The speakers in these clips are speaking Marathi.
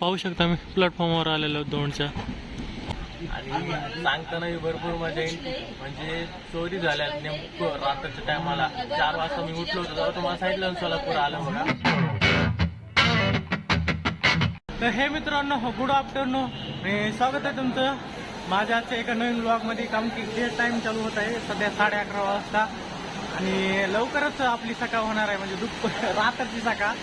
पाहू शकता मी प्लॅटफॉर्मवर आलेलो दोनच्या. आणि सांगतानाही भरपूर मजा येईल. म्हणजे चोरी झाल्या नेमकं रात्रीच्या टायमाला. चार वाजता मी उठलो होतो तेव्हा तुम्हाला सांगितलं सोलापूर आलं बघा तर हे मित्रांनो गुड आफ्टरनून आणि स्वागत आहे तुमचं. माझ्या आजच्या एका नवीन ब्लॉगमध्ये काम की जे टाइम चालू होत आहे सध्या साडे अकरा वाजता. आणि लवकरच आपली सकाळ होणार आहे म्हणजे दुप रात्रीची सकाळ.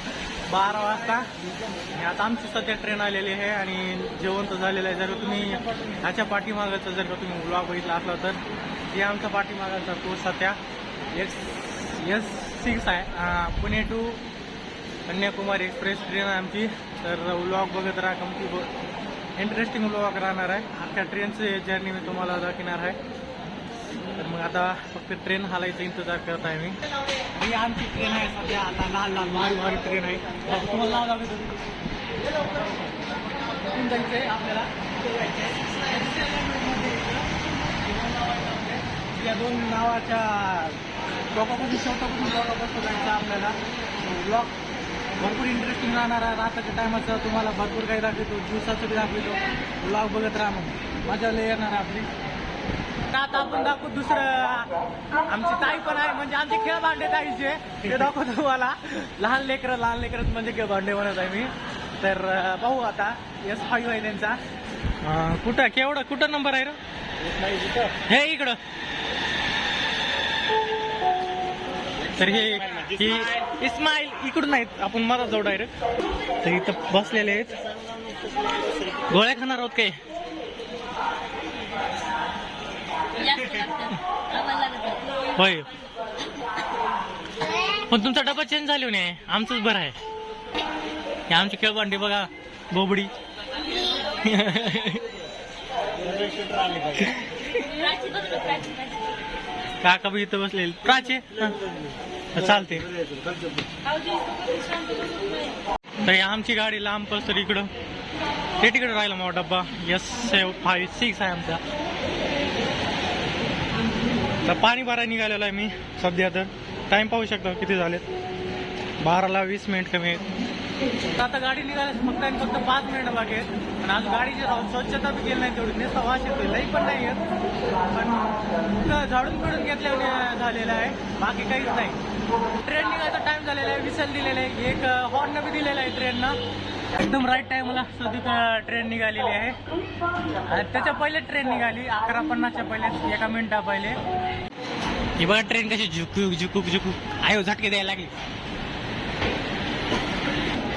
बारा वाजता. आणि आता आमची सध्या ट्रेन आलेली आहे आणि जेवण तर झालेलं आहे. जर तुम्ही ह्याच्या पाठीमागाचा जर का तुम्ही ब्लॉग बघितला असला तर जे आमचा पाठीमागाचा तो सध्या एस एस सिक्स आहे. Pune to Kanyakumari express train आहे आमची. तर ब्लॉग बघत राहा कमती इंटरेस्टिंग ब्लॉग राहणार आहे. अख्ख्या ट्रेनचे जर्नी मी तुम्हाला दाखवणार आहे. तर मग आता फक्त ट्रेन हालायचा इंतजार करत आहे मी. आणि आमची ट्रेन आहे सध्या. आता लहान लहान भारी भारी ट्रेन आहे. तुम्हाला नाव दाखवतो कुठून जायचं आहे आपल्याला या दोन नावाच्या लोकांपासून शेवटापासून लोकांपासून जायचं आपल्याला. ब्लॉक भरपूर इंटरेस्टिंग राहणार आहे. रात्रीच्या टायमाचं तुम्हाला भरपूर काही दाखवतो. दिवसाचं बी दाखवतो. ब्लॉग बघत राहा मग. मजा लय येणार आपली. आता आपण दाखवू दुसरं. आमची ताई पण आहे म्हणजे आमचे खेळ भांडे ताईचे. ते दाखवतो तुम्हाला. लहान लेकरं लहान लेकरं म्हणजे खेळ भांडे म्हणत आहे मी. तर पाहू आता. एस फाईव्ह आहे त्यांचा. कुठं? केवढं? कुठं नंबर आहे रे? हे इकडं. तर हे इस्माईल इकडून नाहीत आपण मला जाऊ डायरेक्ट तर इथं बसलेले आहेत. गोळ्या खाणार आहोत काय? होय. पण तुमचा डबा चेंज झाले नाही. आमचंच बरं आहे. हे आमची खेळबांडी बघा बोबडी. काका बी इथं बसलेले. प्राचे चालते तर आमची गाडी लांब तर इकडं. ते तिकडे राहिला मग डब्बा. एस फाईव्ह सिक्स आहे आमचा. तर पाणी भरायला निघालेला आहे मी सध्या तर. टाइम पाहू शकतो किती झालेत. बाराला वीस मिनिट कमी आहेत. आता गाडी निघाल्यास फक्त आणि फक्त पाच मिनिटं बाकी आहेत आणि आज गाडीची स्वच्छता बी केली नाही तेवढी. नुसता वाश येतोय लई पण नाही येत. पण फक्त झाडून पिडून घेतल्या झालेलं आहे. बाकी काहीच नाही. ट्रेन निघायचा टाईम झालेला आहे. विसल दिलेला आहे. एक हॉर्न बी दिलेला आहे ट्रेननं एकदम राईट टाइमला सध्या ट्रेन निघालेली आहे. त्याच्या पहिले ट्रेन निघाली. अकरा पन्नासच्या पहिले एका मिनिटा पहिले. ही बघा ट्रेन कशी झुकूक झुकूक झुकूक आयो झटके द्यायला लागली.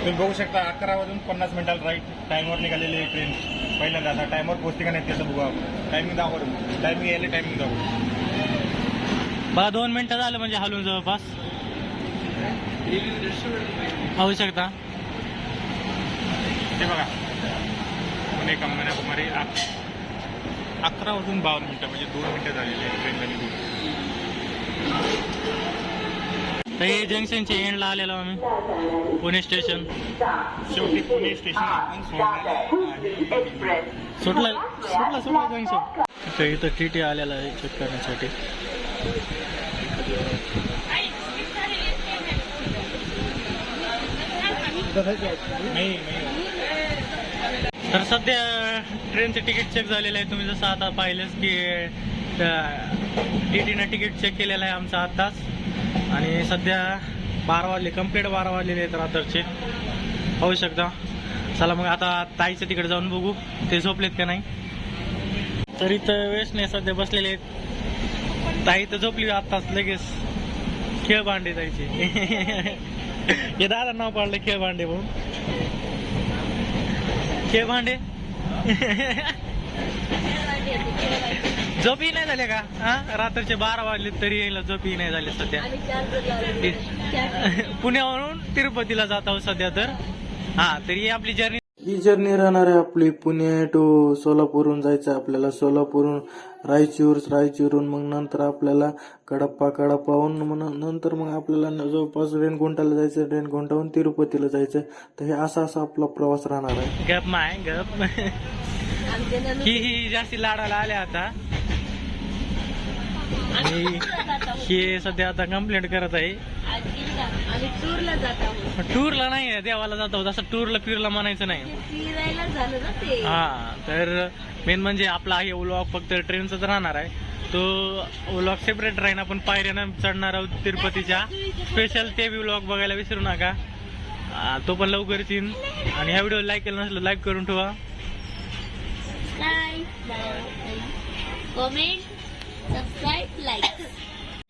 तुम्ही बघू शकता अकरा वाजून पन्नास मिनिटाला राईट टाइमवर निघालेली आहे ट्रेन पहिल्यांदा आता टाइमवर पोहोचते का नाही त्याचं बघू आपण. टायमिंग दाखवतो. टायमिंग यायला टायमिंग दाखवतो. बघा दोन मिनिटं झालं म्हणजे हलून जवळपास. पाहू शकता ते बघा. पुणे कन्याकुमारी अक- अकरा वाजून बावन्न मिनिटं म्हणजे दोन मिनिटं झालेली आहे ट्रेनला निघून तर हे जंक्शनच्या एंडला आलेलो आम्ही. पुणे स्टेशन शेवटी पुणे स्टेशन आपण. सुटलं सुटलं सुटलं जंक्शन तर इथं टी टी आलेला आहे चेक करण्यासाठी. नाही नाही तर सध्या ट्रेनचं तिकीट चेक झालेलं आहे. तुम्ही जसं आता पाहिलंच की टी टीनं तिकीट चेक केलेलं आहे आमचं आत्ताच. आणि सध्या बारा वाजले कंप्लीट बारा वाजलेले आहेत रात्रचे. होऊ शकता. चला मग आता ताईचं तिकडे जाऊन बघू. ते झोपलेत का नाही? तर इथं वेळेस नाही सध्या बसलेले आहेत. ताई तर झोपली आत्ताच लगेच. खेळ भांडे ताईचे. हे दादा नाव पाडलं खेळ भांडे म्हणून. खेळ भांडे झोपी नाही झाले का? हा? रात्रीचे बारा वाजले तरी यायला झोपी नाही झाले सध्या. पुण्यावरून तिरुपतीला जात आहोत सध्या तर. हा तरी आपली जर्नी ही जर्नी राहणार आहे आपली. पुणे टू सोलापूरहून जायचं आहे आपल्याला. सोलापूरहून रायचूर रायचूरहून मग नंतर आपल्याला कडप्पा कडप्पाहून मग नंतर मग आपल्याला जवळपास रेणकोंटाला जायचं. रेणकोंटाहून तिरुपतीला जायचं. तर हे असा असा आपला प्रवास राहणार आहे. गप माय गप. ही ही जास्ती लाडाला आल्या आता. आणि हे सध्या आता कंप्लेंट करत आहे. टूरला आहोत. नाही देवाला जातो तसं टूरला फिरला म्हणायचं नाही. हा तर मेन म्हणजे आपला हे व्लॉग फक्त ट्रेनचाच राहणार आहे. तो व्लॉग सेपरेट राहीन. आपण पायऱ्यानं चढणार आहोत तिरुपतीच्या. स्पेशल ते व्लॉग बघायला विसरू नका. तो पण लवकरच येईन. आणि ह्या व्हिडिओ लाईक केला नसलं लाईक करून ठेवा. कमेंट सबस्क्राईब लाईक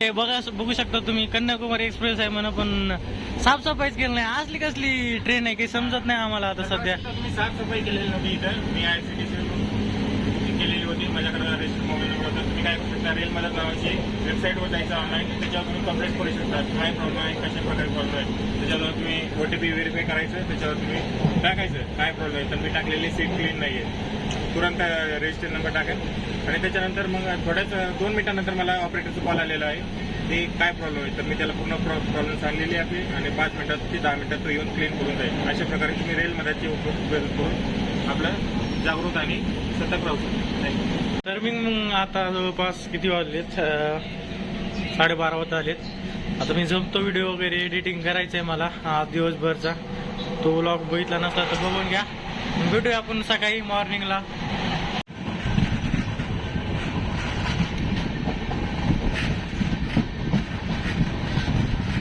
हे बघा बघू शकता तुम्ही कन्याकुमारी एक्सप्रेस आहे म्हणा पण साफसफाईच केलं नाही. असली कसली ट्रेन आहे काही समजत नाही आम्हाला आता सध्या. मी साफसफाई केलेली नव्हती इथं. मी आय सी टी केलेली होती. माझ्याकडे रजिस्टर मोबाईल नंबर होता तुम्ही काय करू शकता रेल मदत नावाची वेबसाईटवर जायचं ऑनलाईन त्याच्यावर तुम्ही कंप्लेंट करू शकता. काय प्रॉब्लेम आहे कशा प्रकारे प्रॉब्लेम आहे. त्याच्यावर तुम्ही ओ टी पी व्हेरीफाय करायचं त्याच्यावर तुम्ही टाकायचं. काय प्रॉब्लेम आहे तर मी टाकलेली सीट क्लीन नाही आहे तुरंत रजिस्टर नंबर टाकेल. आणि त्याच्यानंतर मग थोड्याच दोन मिनिटानंतर मला ऑपरेटरचा कॉल आलेला आहे. ते काय प्रॉब्लेम आहे तर मी त्याला पूर्ण प्रॉब्लेम सांगलेली आहे आपली. आणि पाच मिनिटात ते दहा मिनिटात तो येऊन क्लीन करून जाईल. अशा प्रकारे तुम्ही रेल मदतचे उपयोग करून आपलं जागृत आणि सतर्क राहू शकतो. थँक्यू तर मी मग आता जवळपास किती वाजलेत? साडेबारा वाजता आलेत. आता मी जमतो व्हिडिओ वगैरे एडिटिंग करायचं आहे मला आज दिवसभरचा. तो व्लॉग बघितला नसला तर बघून घ्या. भेटूया आपण सकाळी मॉर्निंगला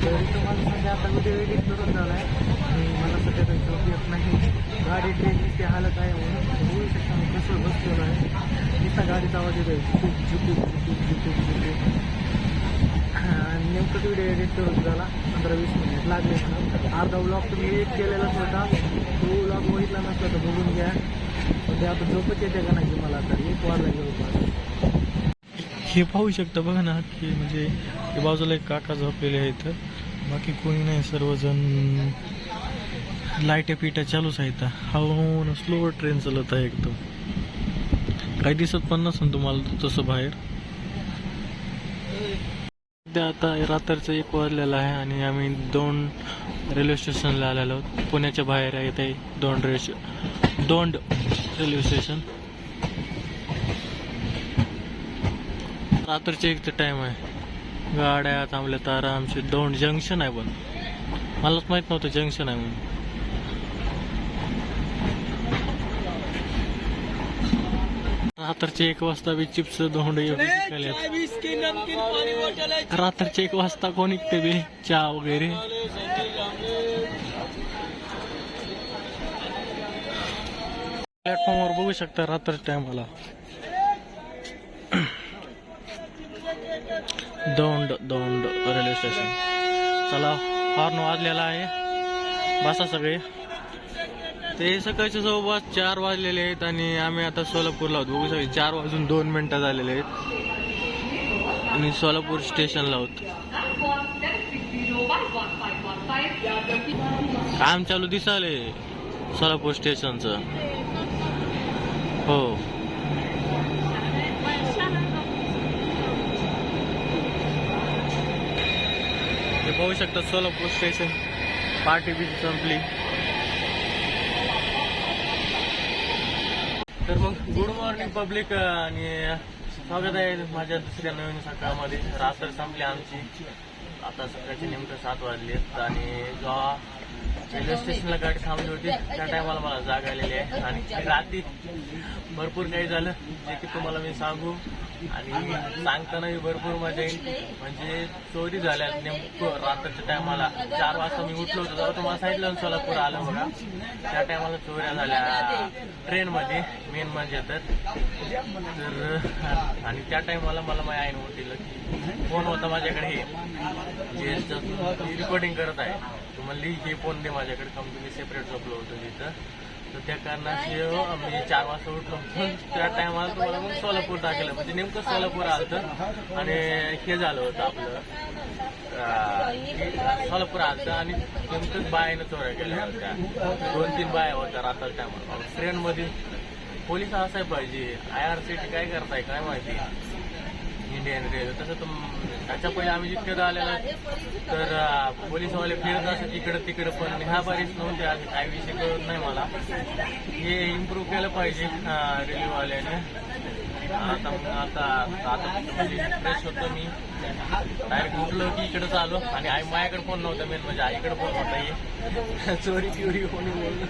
तुम्हाला आता व्हिडिओ एडिट करून झाला आहे मला सध्या काही झोप येत नाही गाडी ट्रेनची हालत आहे म्हणून बघू कसं बसलेलो आहे? नुसता गाडीचा आवाज येतो झुकूक झुकूक झुकूक झुकूक झुकूक आणि नेमकं व्हिडिओ एडिट करून झाला. पंधरा वीस मिनिट लागले अर्धा ब्लॉग तुम्ही एडिट केलेलाच होता. तो ब्लॉग बघितला नसला तर बघून घ्या. म्हणजे आता झोपच येते का नाही मला तर एक वाजला जवळपास हे पाहू शकता बघा ना की म्हणजे बाजूला एक काका झोपलेले आहेत. बाकी कोणी नाही सर्वजण लाईट्या पिट्या चालूच आहेत. हळूहळू हो, हो, हो, स्लो ट्रेन चालत आहे एकदम. काही दिसत पण नसेल तुम्हाला तसं बाहेर. सध्या आता रात्रीचं एक वाजलेलं आहे आणि आम्ही दोन रेल्वे स्टेशनला आलेलो आहोत. पुण्याच्या बाहेर आहे ते दोन रेल्वे दोंड रेल्वे स्टेशन. रात्रीचे एक तर टाईम आहे. गाड्या थांबल्या तर आमचे जंक्शन आहे पण. मलाच माहीत नव्हतं जंक्शन आहे म्हणून. रात्रीचे एक वाजता बी चिप्स दोंड रात्रीचे एक वाजता कोण इकते बी? चहा वगैरे. प्लॅटफॉर्मवर बघू शकता रात्र टायमाला. Daund Daund railway station. चला हॉर्न वाजलेला आहे. बसा सगळे. ते सकाळच्या जवळपास चार वाजलेले आहेत आणि आम्ही आता सोलापूरला आहोत. बघू शकतो चार वाजून दोन मिनिटं झालेले आहेत. आणि सोलापूर स्टेशनला आहोत. काम चालू दिसाले सोलापूर स्टेशनचं. हो. ते पाहू शकता सोलापूर स्टेशन. पार्टी बीच संपली. गुड मॉर्निंग पब्लिक आणि uh, स्वागत आहे माझ्या दुसऱ्या नवीन सकाळमध्ये रात्र संपली आमची. आता सकाळची नेमकं सात वाजले आणि जेव्हा रेल्वे स्टेशनला गाडी थांबली होती. त्या टायमाला मला जाग आलेली आहे. आणि रात्री भरपूर काही झालं जे की तुम्हाला मी सांगू. आणि सांगतानाही भरपूर मजा येईल. म्हणजे चोरी झाल्या नेमकं रात्रीच्या टायमाला चार वाजता मी उठलो होतो तेव्हा तुम्हाला सांगितलं सोलापूर आलं बघा. त्या टायमाला चोऱ्या झाल्या ट्रेनमध्ये मेन म्हणजे तर. आणि त्या टायमाला मला माझ्या आईने उठलेलं की फोन होता माझ्याकडे. हे जे रिकॉर्डिंग करत आहे. तर म्हणली हे फोन दे माझ्याकडे. कंपनी सेपरेट झोपलो होतो तिथं. तर त्या कारणाशी हो, मी चार वाजता उठलो. त्या टायमाला तुम्हाला मग सोलापूर टाकलं म्हणजे नेमकं सोलापूर आलं आणि हे झालं होतं आपलं. सोलापूर आलं आणि नेमकंच बायानं चोऱ्या केल्या होत्या. दोन तीन बाया होत्या रात्र टायमाला ट्रेनमध्ये पोलीस असाय पाहिजे. आय आर सी टी काय करताय काय माहिती? इंडियन तसं तर त्याच्या पहिले आम्ही जितकं आलेला तर अं, पोलीसवाले फिरत असत इकडं तिकडं पण. ह्या बारीच नव्हते आज काय विषय कळत नाही मला. हे इम्प्रूव्ह केलं पाहिजे रेल्वेवाल्याने आता मग आता आता फ्रेश म्हणजे होतो मी. डायरेक्ट उठलो की इकडे आलो आणि आई माझ्याकडे फोन नव्हता मेन म्हणजे आईकडे फोन होता ये चोरी चोरी फोन बोललो.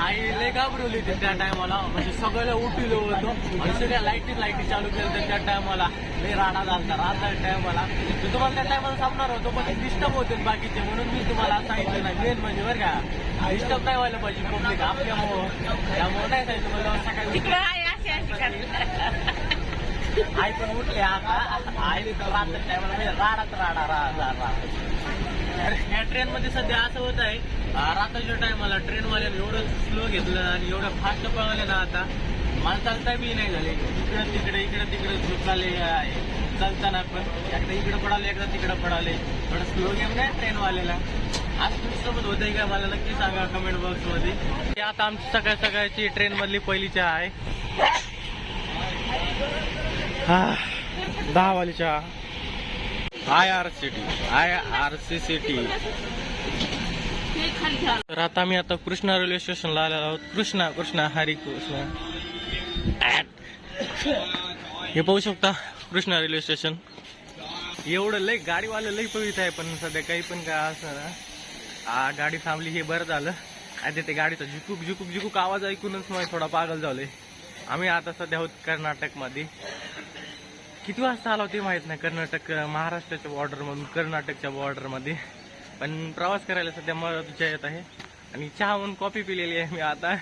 आई लय घाबरवली होती त्या टायमाला म्हणजे सगळं उठलो होतो. आणि सगळ्या लाईटी लाईटी चालू केलं त्या टायमाला लय राडा झालता राहता टायमाला मी तुम्हाला त्या टायमाला सांगणार होतो पण डिस्टर्ब होते बाकीचे. म्हणून मी तुम्हाला सांगितलं नाही. मेन म्हणजे बरं का डिस्टर्ब नाही व्हायला पाहिजे पब्लिक आपल्यामुळं. त्यामुळं नाही सांगितलं. मला सकाळी. आई पण उठले आता. आई रात्र टायमाला म्हणजे राडाच राडा राडा राडा. या ट्रेन मध्ये सध्या असं होत आहे रात्रीच्या टायमाला ट्रेन वाल्याने एवढं स्लो घेतलं आणि एवढं फास्ट पळवले ना आता मला चालता बी नाही झाले. इकडं तिकडे इकडं तिकडे चालले आहे. चालताना पण. एकदा इकडे पडाले एकदा तिकडे पडाले थोडं स्लो गेम नाही ट्रेन वाल्याला. आज तुमच्यासोबत होते का? मला नक्की सांगा कमेंट बॉक्समध्ये. आता आमची सकाळ सकाळची ट्रेन मधली पहिली चहा आहे. हा दहा वाली चहा I R C T I R C C T. तर आता मी आता कृष्णा रेल्वे स्टेशनला आलेलो आहोत. कृष्णा कृष्णा हरी कृष्णा. हे पाहू शकता कृष्णा रेल्वे स्टेशन. एवढं लय गाडीवालं लय पवित आहे पण सध्या काही पण काय असं ना आ, गाडी थांबली हे बरं झालं. आणि ते गाडीचा झुकूक झुकूक झुकूक आवाज ऐकूनच मग थोडा पागल झालोय. आम्ही आता सध्या आहोत कर्नाटकमध्ये. किती वाजता आलो ते माहीत नाही कर्नाटक महाराष्ट्राच्या बॉर्डरमधून कर्नाटकच्या बॉर्डरमध्ये पण प्रवास करायला सध्या मजा येत आहे. आणि चहा म्हणून कॉफी पिलेली आहे मी आता.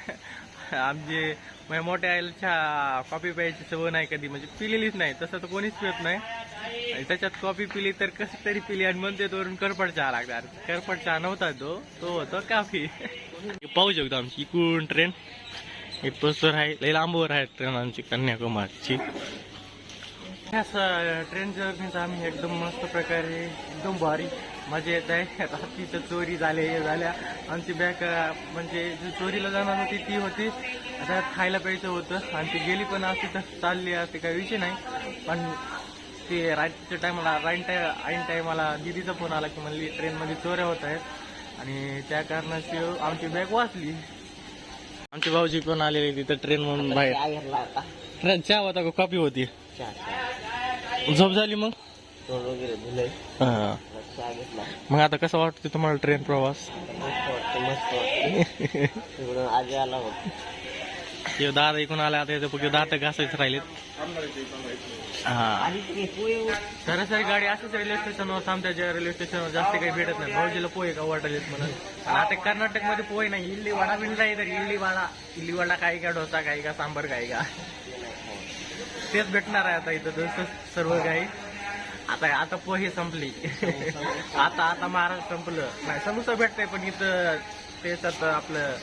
आमचे माझ्या मोठ्या आईला चहा कॉफी प्यायची सवय नाही कधी. म्हणजे पिलेलीच नाही. तसं तर कोणीच पित नाही. आणि त्याच्यात कॉफी पिली तर कसं तरी पिली. आणि म्हणते तोरून करपट चहा लागणार करपट चहा नव्हता तो. तो होतो कॉफी पाहू शकतो आमची इकडून ट्रेन इथपासून आहे. लई लांबवर आहे ट्रेन आमची कन्याकुमारीची. ह्या ट्रेन जर्नीचा आम्ही एकदम मस्त प्रकारे एकदम भारी. मजा येत आहे. रात्रीचं चोरी झाले हे झाल्या. आमची बॅग म्हणजे जी चोरीला जाणार होती ती होती. आता खायला प्यायचं होतं. आणि ती गेली पण असती तर चालली असते काही विषय नाही. पण ते रात्रीच्या टायमाला राईन टाय ऐन टायमाला दिदीचा फोन आला की म्हणली ट्रेनमध्ये चोऱ्या होत आहेत. आणि त्या कारणाशी आमची बॅग वाचली. आमचे भाऊजी पण आलेले तिथं ट्रेन म्हणून बाहेर. ट्रेन चहा होता का? कॉपी होती. झोप झाली मग? हा. मग आता कसं वाटतं तुम्हाला ट्रेन प्रवास? हे दादा इकडून आला आता याचं दात घासायच राहिलेत. हा. सरासरी गाडी असंच रेल्वे स्टेशनवर थांबत्या ज्या रेल्वे स्टेशनवर जास्त काही भेटत नाही. भाऊजीला पोहे का वाटलेत म्हणून. आणि आता कर्नाटकमध्ये पोहे नाही. इल्ली वडा बिन नाही तर इल्ली वडा इल्ली वडा काही का डोसा काही का सांबर काही का? तेच भेटणार आहे आता इथं. सर्व काही. आता आता पोहे संपली. आता आता महाराष्ट्र संपलं. नाही समोसा भेटतंय पण इथं त्याच्यात आपलं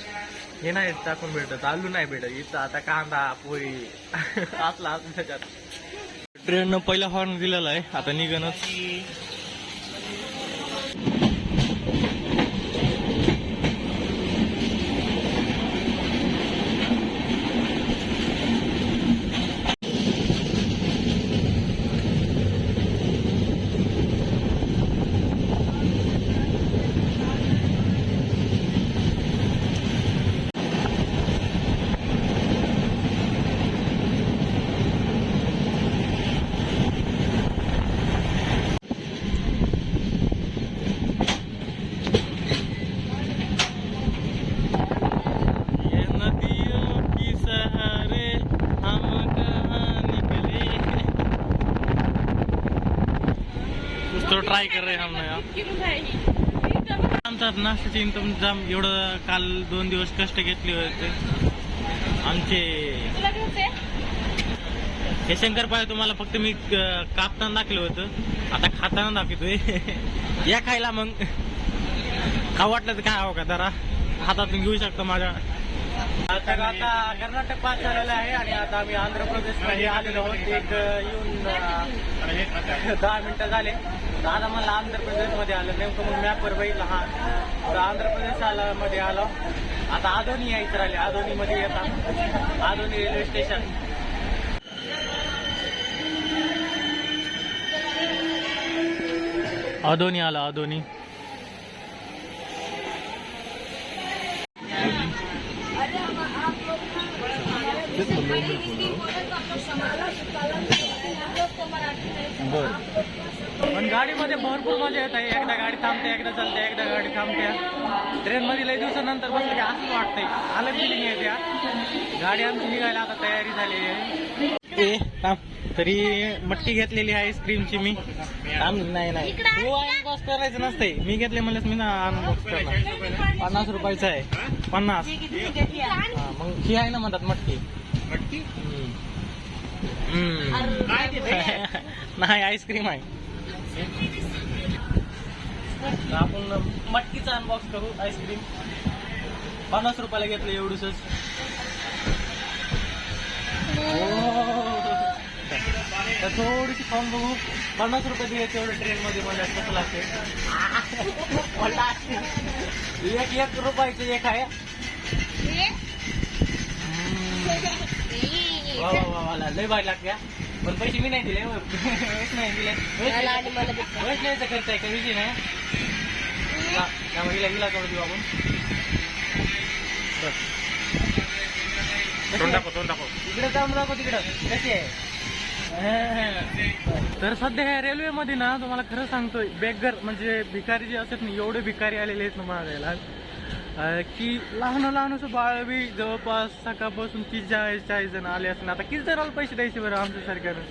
हे नाही टाकून भेटत आलू नाही भेटत. इथं आता कांदा पोळी असला असं त्याच्यात. ट्रेननं पहिला हॉर्न दिलेला आहे. आता निघणच ये नदियों की सहारे हम कहाँ निकले कुछ तो ट्राय कर रहे हैं आमचा नाश्त्याचे इन्कम जाम एवढं काल दोन दिवस कष्ट घेतले होते. आमचे हे शंकरपाळे तुम्हाला फक्त मी कापताना दाखलं होतं. आता खाताना दाखवतोय. या खायला मग. खा वाटलं तर काय हवं हो का जरा. हातातून घेऊ शकतो माझ्या. तर आता कर्नाटक पास झालेलं आहे आणि आता आम्ही आंध्र प्रदेशमध्ये आलेलो आहोत. एक येऊन दहा मिनिटं झाले. दादा मला आंध्र प्रदेशमध्ये आलं. नेमकं मग मॅपवर बघितलं हा. तर आंध्र प्रदेशमध्ये आलो. आता आदोनी यायचं राहिले. आधोनीमध्ये येतात आधोनी रेल्वे स्टेशन आधोनी आला अदोनी पण गाडीमध्ये भरपूर मजा येत आहे. एकदा गाडी थांबते एकदा चालते एकदा गाडी थांबते. ट्रेनमध्ये लई दिवसानंतर बसलं की असंच वाटतंय. अलग फिलिंग आहे त्या गाडी आमची निघायला आता तयारी झाली आहे. ए थांब. तरी मटकी घेतलेली आहे आईस्क्रीमची मी. नाही नाही. तू अनबॉक्स करायचं नसते मी घेतले म्हणलेस मी ना अनबॉक्स करणार. पन्नास रुपयाचं आहे. पन्नास. हा, मग ही आहे ना म्हणतात मटकी. मटकी. नाही आईस्क्रीम आहे. आपण मटकीचा अनबॉक्स करू आईस्क्रीम पन्नास रुपयाला घेतलं एवढूच तर थोडीशी खाऊन बघू. पन्नास रुपये दिले तेवढं ट्रेन मध्ये मला कसं लागते एक एक रुपयाचं एक आहे. वा वा वा वा लय भारी लागते हा. पण पैसे मी नाही दिले वेळेस नाही दिले. वेळेस न्यायचा खर्च आहे काही विषय नाही? हा, त्यामुळे हिला हिला करू देऊ आपण. बस. तोंड दाखव तोंड दाखव. इकडे जाऊन दाखव तिकडं. कशी आहे? तर सध्या ह्या रेल्वेमध्ये ना तुम्हाला खरं सांगतोय बेगर म्हणजे भिकारी जे असतात ना एवढे भिकारी आलेले आहेत ना मागायला. अं, की लहान लहान बाळ बी जवळपास सकाळपासून तीस चाळीस चाळीस जण आले असतील. आता किती जणाला पैसे द्यायचे बरं आमच्या सरकारनं?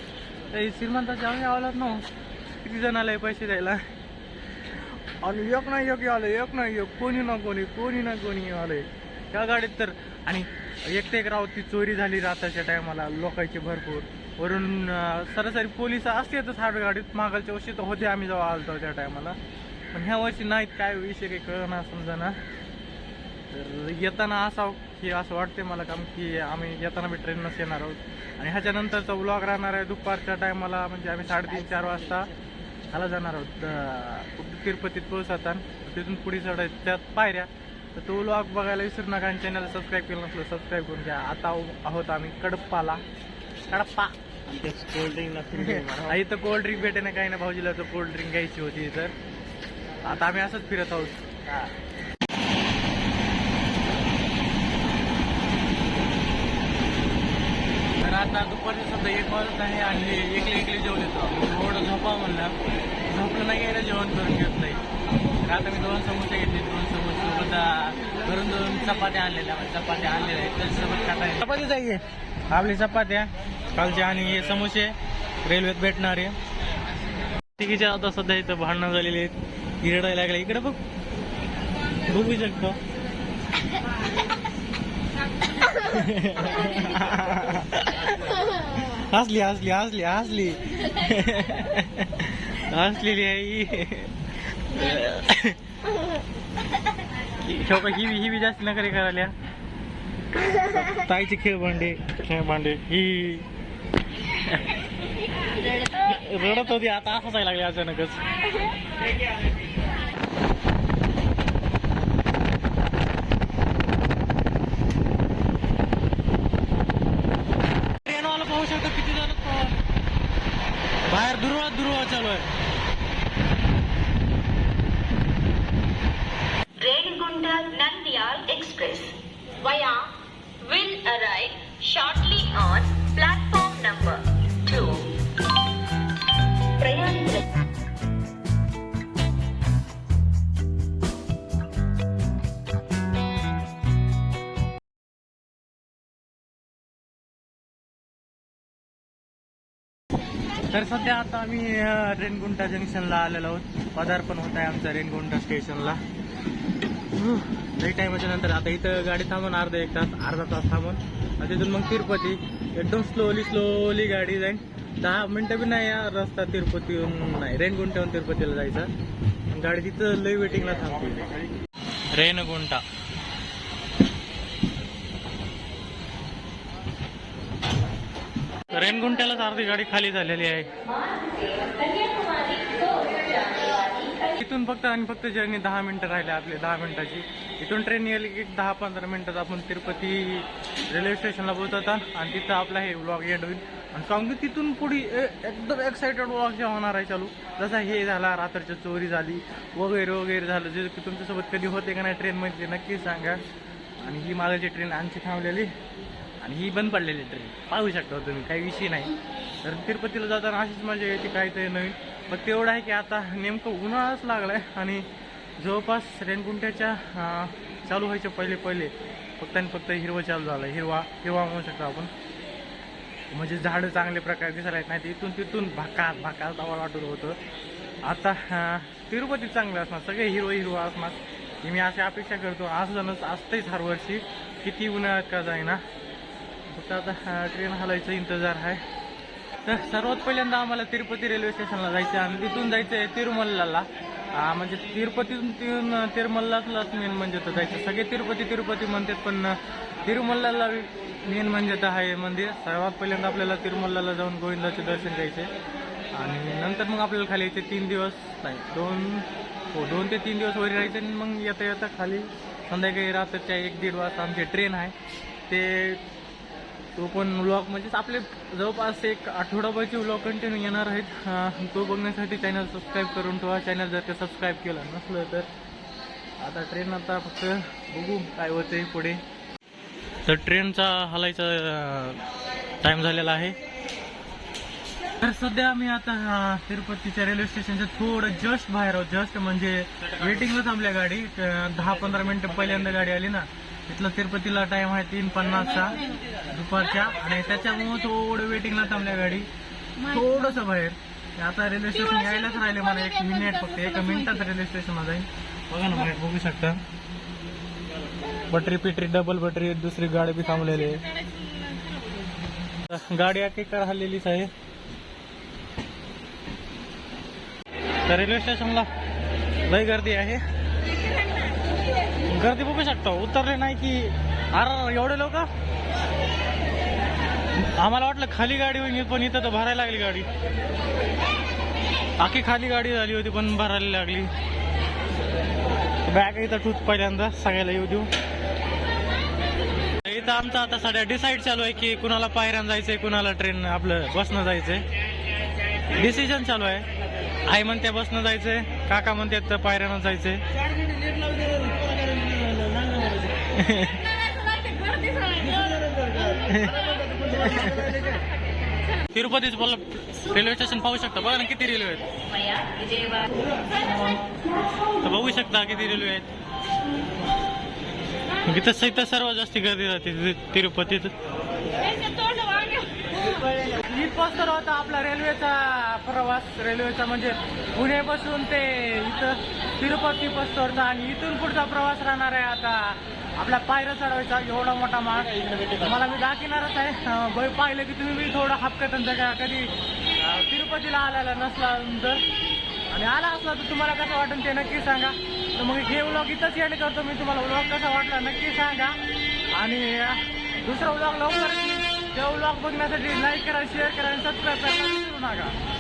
तर श्रीमंताच्या आम्ही आवलात ना किती जण आले पैसे द्यायला? आणि एक नाही एक आलं एक नाही एक. कोणी ना कोणी कोणी ना कोणी आलंय त्या गाडीत तर आणि एक ते एक राव ती चोरी झाली रात्रीच्या टायमाला लोकांची भरपूर. वरून सरासरी पोलीस असतातच हार्ड गाडीत. मागालच्या वर्षी तर होते आम्ही जेव्हा आलतो त्या टायमाला. पण ह्या वर्षी नाहीत काय विषय काही कळना समजा ना तर येताना असावं की असं वाटते मला काम की आम्ही येताना बी ट्रेननंच येणार आहोत. आणि ह्याच्यानंतरचा व्लॉग राहणार आहे दुपारच्या टायमाला म्हणजे आम्ही साडेतीन चार वाजता ह्याला जाणार आहोत तिरुपतीत पोहोचतात तिथून पुढे चढायचं त्यात पायऱ्या. तर तो व्लॉग बघायला विसरू नका आणि चॅनल सबस्क्राईब केलं नसलं सबस्क्राईब करून घ्या. आता आहोत आम्ही कडप्पाला. कडप्पा. कोल्ड्रिंक इथं कोल्ड ड्रिंक भेटे ना काही ना भाऊजीला तर कोल्ड ड्रिंक घ्यायची होती तर आता आम्ही असंच फिरत आहोत. आता दुपारचे सध्या एक वाजत आहे आणि एकले एकले जेवण येतो थोडं झोपा म्हणलं. झोपलं नाही गेलं जेवण करून घेत नाही. तर आता मी दोन समोसे घेतले. दोन समोसे सोबत अं, घरून दोन चपात्या आणलेल्या म्हणजे चपात्या आणलेल्या आहेत. त्याच्यासोबत खाता येईल. चपाती जाईये आपली चपात्या कालच्या आणि हे समोसे. रेल्वेत भेटणारे तिकीच्या आता सध्या इथं भांडणं झालेली आहेत. हिरडायला लागले. इकडे बघ. बघू शकतो. हसली हसली हसली हसली हसलेली ही. ठेव ही ही बी जास्त नकरे करायला ताईचे खेळ भांडे खेळ भांडे ही रडत होती आता हसायला लागले अचानकच ट्रेनवाला पाहू शकतो किती जण टायर दूर हुआ दूर हुआ चालू है रेलगुंडा नंदियाल एक्सप्रेस वया तर सध्या आता आम्ही रेनगुंटा रेणगुंटा जंक्शनला आलेलो आहोत. पदार्पण होत आहे आमच्या रेणगुंटा स्टेशनला. लई टायमाच्या नंतर आता इथं गाडी थांबून अर्धा एक तास अर्धा तास थांबून आणि तिथून मग तिरुपती. एकदम स्लोली स्लोली गाडी जाईल दहा मिनटं बी नाही या रस्ता तिरुपतीहून नाही रेणगुंट्याहून तिरुपतीला जायचा. गाडी तिथं लई वेटिंगला थांबते. रेनगुंटा तर रेनगुंट्यालाच अर्धी गाडी खाली झालेली आहे. इथून फक्त आणि फक्त जर्नी दहा मिनिटं राहिले आपली दहा मिनिटाची. इथून ट्रेन गेली की दहा पंधरा मिनिटात आपण तिरुपती रेल्वे स्टेशनला पोहोचतात आणि तिथं आपला हे व्लॉग एंड होईल. आणि कारण की तिथून पुढे ए- एकदम एक्साइटेड व्लॉग जे होणार आहे चालू. जसा हे झाला रात्रीची चोरी झाली वगैरे वगैरे झालं. जे की तुमच्यासोबत कधी होते का नाही ट्रेनमध्ये नक्की सांगा. आणि ही मागायची ट्रेन आणखी थांबलेली. आणि ही बंद पडलेली ट्रेन पाहू शकता तुम्ही काही विषय नाही. तर तिरुपतीला जाताना अशीच मजा येते काहीतरी नवीन. फक्त एवढं आहे की आता नेमकं उन्हाळाच लागलाय आणि जवळपास रेणकुंट्याच्या चालू व्हायच्या पहिले पहिले फक्त आणि फक्त हिरवं चालू झालं हिरवा हिरवा म्हणू शकतो आपण. म्हणजे झाडं चांगल्या प्रकारे दिसायला येत नाही तर इथून तिथून भाकार भाकार आवाज वाटत होतं. आता तिरुपती चांगलं असणार. सगळे हिरवं हिरवं असणार. मी अशी अपेक्षा करतो. असं जणच असतंच हर वर्षी. किती उन्हाळ्यात का जाईना. फक्त आता ट्रेन हलायचं इंतजार आहे. तर सर्वात पहिल्यांदा आम्हाला तिरुपती रेल्वे स्टेशनला जायचं आहे आणि तिथून जायचं आहे तिरुमल्लाला म्हणजे तिरुपतीतून तिथून तिरुमल्लालाच मेन म्हणजे तर जायचं. सगळे तिरुपती तिरुपती म्हणतात पण तिरुमल्लाला मेन म्हणजे तर आहे मंदिर. सर्वात पहिल्यांदा आपल्याला तिरुमल्लाला जाऊन गोविंदाचे दर्शन घ्यायचे आणि नंतर मग आपल्याला खाली यायचे तीन दिवस. नाही दोन हो दोन ते तीन दिवस वगैरे राहायचे आणि मग येता येता खाली संध्याकाळी रात्रीच्या एक दीड वाजता आमची ट्रेन आहे. ते तो पण व्लॉग म्हणजेच आपले जवळपास एक आठवडाभरचे व्लॉग कंटिन्यू येणार आहेत. तो बघण्यासाठी चॅनल सबस्क्राईब करून ठेवा. चॅनल जर का सबस्क्राईब केलं नसलं तर आता ट्रेन आता फक्त बघू काय होते पुढे. तर ट्रेनचा हलायचा टाइम झालेला आहे. तर सध्या आम्ही आता तिरुपतीच्या रेल्वे स्टेशनच्या थोडं जस्ट बाहेर आहोत. जस्ट म्हणजे वेटिंगला थांबल्या गाडी. दहा पंधरा मिनिटं पहिल्यांदा गाडी आली ना. तिथला तिरुपतीला टाइम आहे तीन पन्नासचा दुपारच्या. आणि त्याच्यामुळे थोडं वेटिंगला थांबल्या गाडी. थोडस बाहेर. आता रेल्वे स्टेशन यायलाच राहिले मला एक मिनिट फक्त. एका मिनिटात रेल्वे स्टेशनला जाईल बघा ना बाहेर बघू शकता. बटरी पिटरी डबल बटरी दुसरी गाडी बी थांबलेली आहे. गाडी एकेकार हल्लेलीच आहे. तर रेल्वे स्टेशनला लय गर्दी आहे. गर्दी बघू शकता. उतरले नाही की अरे एवढे लोक? आम्हाला वाटलं खाली गाडी होईल पण इथं तर भरायला लागली गाडी. आखी खाली गाडी झाली होती पण भरायला लागली. बॅग इथं टूथ पहिल्यांदा सगळ्याला येऊ देऊ. इथं आमचं आता सध्या डिसाईड चालू आहे की कुणाला पायऱ्यानं जायचंय कुणाला ट्रेन आपलं बसनं जायचंय. डिसिजन चालू आहे. आई म्हणते बसनं जायचंय काका म्हणते तर पायऱ्यानं जायचंय. तिरुपतीच बोल रेल्वे स्टेशन पाहू शकता. बघा ना किती रेल्वे आहेत. बघू शकता किती रेल्वे आहेत. मग इथं इथं सर्वात जास्त गर्दी जाते ति- तिरुपतीत. इथपासून होता आपला रेल्वेचा प्रवास. रेल्वेचा म्हणजे पुण्यापासून ते इथं तिरुपती पस्तोरचा आणि इथून पुढचा प्रवास राहणार आहे आता. आपल्या पायऱ्या चढवायचा एवढा मोठा मार्ग तुम्हाला मी दाखिणारच आहे. अं, पाहिलं की तुम्ही मी थोडं हपकत का कधी तिरुपतीला आलेला नसला तर. आणि आला असला तर तुम्हाला कसं वाटेल ते नक्की सांगा. तर मग हे व्लॉग इथंच एंड करतो मी. तुम्हाला व्लॉग कसा वाटला नक्की सांगा. आणि दुसरा व्लॉग लवकर त्या व्लॉग बघण्यासाठी लाईक करा शेअर करा आणि सबस्क्राईब करा. विसरू नका.